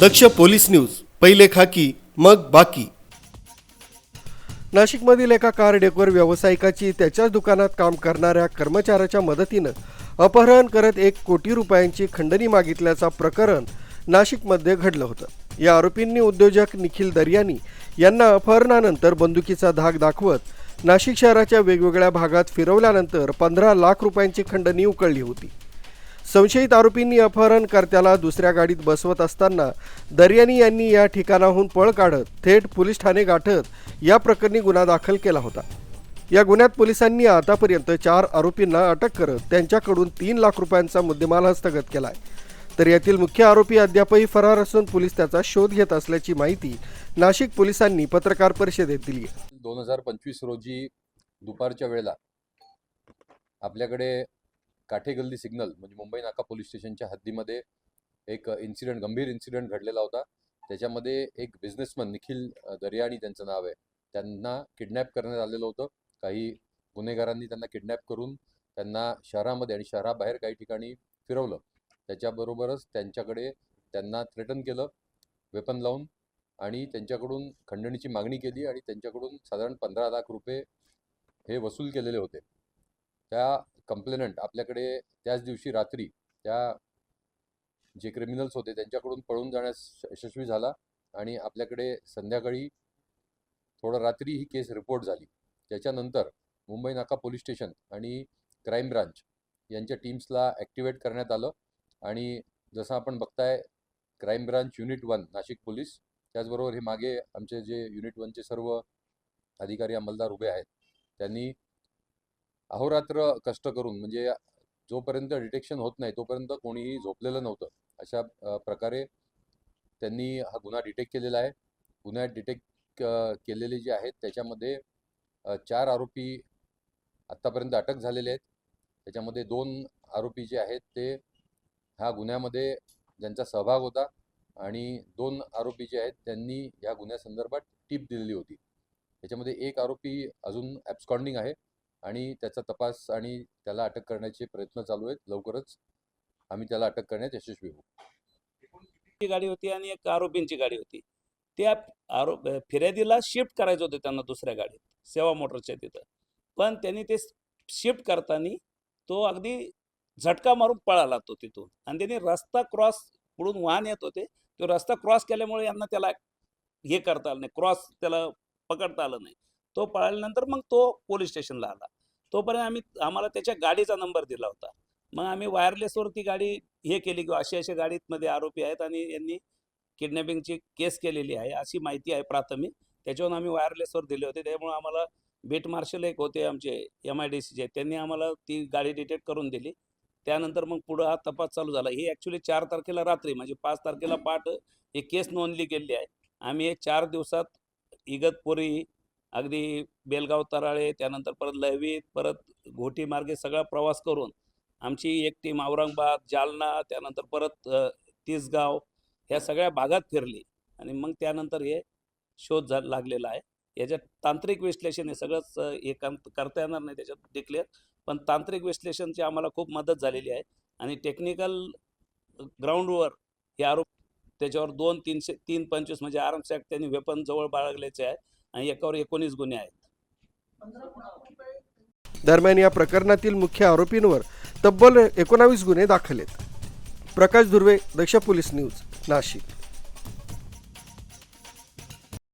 दक्ष police news पहिले खाकी मग बाकी. नाशिकमधील एका कार डेकोर व्यावसायिकाची त्याच्याच दुकानात काम करणाऱ्या कर्मचाऱ्याच्या मदतीनं अपहरण करत एक कोटी रुपयांची खंडणी मागितल्याचा प्रकरण नाशिकमध्ये घडलं होतं. या आरोपींनी उद्योजक निखिल दर्यानी यांना अपहरणानंतर बंदुकीचा धाक दाखवत नाशिक शहराच्या वेगवेगळ्या भागात फिरवल्यानंतर पंधरा लाख रुपयांची खंडणी उकळली होती. संशयित आरोपींनी अपहरणकर्त्याला दुसऱ्या गाडीत बसवत असताना दर्यानी यांनी या ठिकाणाहून पळ काढत थेट पोलीस ठाणे गाठत या प्रकरणी गुन्हा दाखल केला होता. या गुन्ह्यात पोलिसांनी आतापर्यंत चार आरोपींना अटक करत त्यांच्याकडून तीन लाख रुपयांचा मुद्देमाल हस्तगत केलाय. तर यातील मुख्य आरोपी अद्यापही फरार असून पोलीस त्याचा शोध घेत असल्याची माहिती नाशिक पोलिसांनी पत्रकार परिषदेत दिली दोन हजार पंचवीस रोजी दुपारच्या वेळेला आपल्याकडे काठेगल्ली सिग्नल म्हणजे मुंबई नाका पोलीस स्टेशनच्या हद्दीमध्ये एक इन्सिडेंट गंभीर इन्सिडेंट घडलेला होता. त्याच्यामध्ये एक बिझनेसमन निखिल दर्याणी त्यांचं नाव आहे. त्यांना किडनॅप करण्यात आलेलं होतं. काही गुन्हेगारांनी त्यांना किडनॅप करून त्यांना शहरामध्ये आणि शहराबाहेर काही ठिकाणी फिरवलं. त्याच्याबरोबरच त्यांच्याकडे त्यांना थ्रेटन केलं वेपन लावून आणि त्यांच्याकडून खंडणीची मागणी केली आणि त्यांच्याकडून साधारण पंधरा लाख रुपये हे वसूल केलेले होते. त्या कंप्लेनंट आपल्याकडे त्याच दिवशी रात्री त्या जे क्रिमिनल्स होते त्यांच्याकडून पळून जाण्यास यशस्वी झाला आणि आपल्याकडे संध्याकाळी थोडं रात्री ही केस रिपोर्ट झाली. त्याच्यानंतर मुंबई नाका पोलीस स्टेशन आणि क्राईम ब्रांच यांच्या टीम्सला ॲक्टिवेट करण्यात आलं आणि जसं आपण बघताय crime branch unit one Nashik police त्याचबरोबर हे मागे आमचे जे युनिट वनचे सर्व अधिकारी अंमलदार उभे आहेत त्यांनी अहोरात्र कष्ट करून म्हणजे जोपर्यंत डिटेक्शन होत नाही तोपर्यंत कोणीही झोपलेलं नव्हतं. अशा प्रकारे त्यांनी हा गुन्हा डिटेक्ट केलेला आहे. गुन्ह्यात डिटेक्ट केलेले जे आहेत त्याच्यामध्ये चार आरोपी आत्तापर्यंत अटक झालेले आहेत. त्याच्यामध्ये दोन आरोपी जे आहेत ते ह्या गुन्ह्यामध्ये ज्यांचा सहभाग होता आणि दोन आरोपी जे आहेत त्यांनी या गुन्ह्यासंदर्भात टीप दिलेली होती. त्याच्यामध्ये एक आरोपी अजून ॲब्स्कॉन्डिंग आहे. आणि त्याचा तपास आणि त्याला अटक करण्याचे प्रयत्न चालू आहेत. लवकरच आम्ही त्याला अटक करण्यात यशस्वी होऊ. गाडी होती आणि एक आरोपींची गाडी होती. त्या आरोप फिर्यादीला शिफ्ट करायचं होतं त्यांना दुसऱ्या गाडीत सेवा मोटरच्या तिथं. पण त्यांनी ते शिफ्ट करताना तो अगदी झटका मारून पळाला तो तिथून. आणि त्यांनी रस्ता क्रॉस पुढून वाहन येत होते. तो रस्ता क्रॉस केल्यामुळे यांना त्याला हे करता आलं नाही क्रॉस त्याला पकडता आलं नाही. तो पळाल्यानंतर मग तो पोलीस स्टेशनला आला. तोपर्यंत आम्ही आम्हाला त्याच्या गाडीचा नंबर दिला होता. मग आम्ही वायरलेसवर ती गाडी हे केली किंवा अशी अशा गाडीमध्ये आरोपी आहेत आणि यांनी किडनॅपिंगची केस केलेली आहे अशी माहिती आहे प्राथमिक. त्याच्यावरून आम्ही वायरलेसवर दिले होते. त्यामुळे आम्हाला बीट मार्शल एक होते आमचे एम आय डी सीचे त्यांनी आम्हाला ती गाडी डिटेक्ट करून दिली. त्यानंतर मग पुढं हा तपास चालू झाला. ही ॲक्च्युली चार तारखेला रात्री म्हणजे पाच तारखेला पाठ ही केस नोंदली गेलेली आहे. आम्ही एक चार दिवसात इगतपुरी अगदी बेलगाव तराळे त्यानंतर परत लहवीत परत घोटी मार्गे सगळा प्रवास करून आमची एक टीम औरंगाबाद जालना त्यानंतर परत तिसगाव ह्या सगळ्या भागात फिरली. आणि मग त्यानंतर हे शोध झा लागलेला आहे. याच्यात तांत्रिक विश्लेषण हे सगळंच हे काम- करता येणार नाही त्याच्यात डिक्लेअर पण तांत्रिक विश्लेषणची आम्हाला खूप मदत झालेली आहे. आणि टेक्निकल ग्राउंडवर हे आरोप त्याच्यावर दोन तीनशे तीन पंचवीस म्हणजे आर्म्स ॲक्ट त्यांनी वेपन जवळ बाळगल्याचे आहे. आणि एकावर एकोणीस गुन्हे आहेत. दरम्यान या प्रकरणातील मुख्य आरोपींवर तब्बल एकोणावीस गुन्हे दाखल आहेत. Prakash Dhurve Daksh police news Nashik.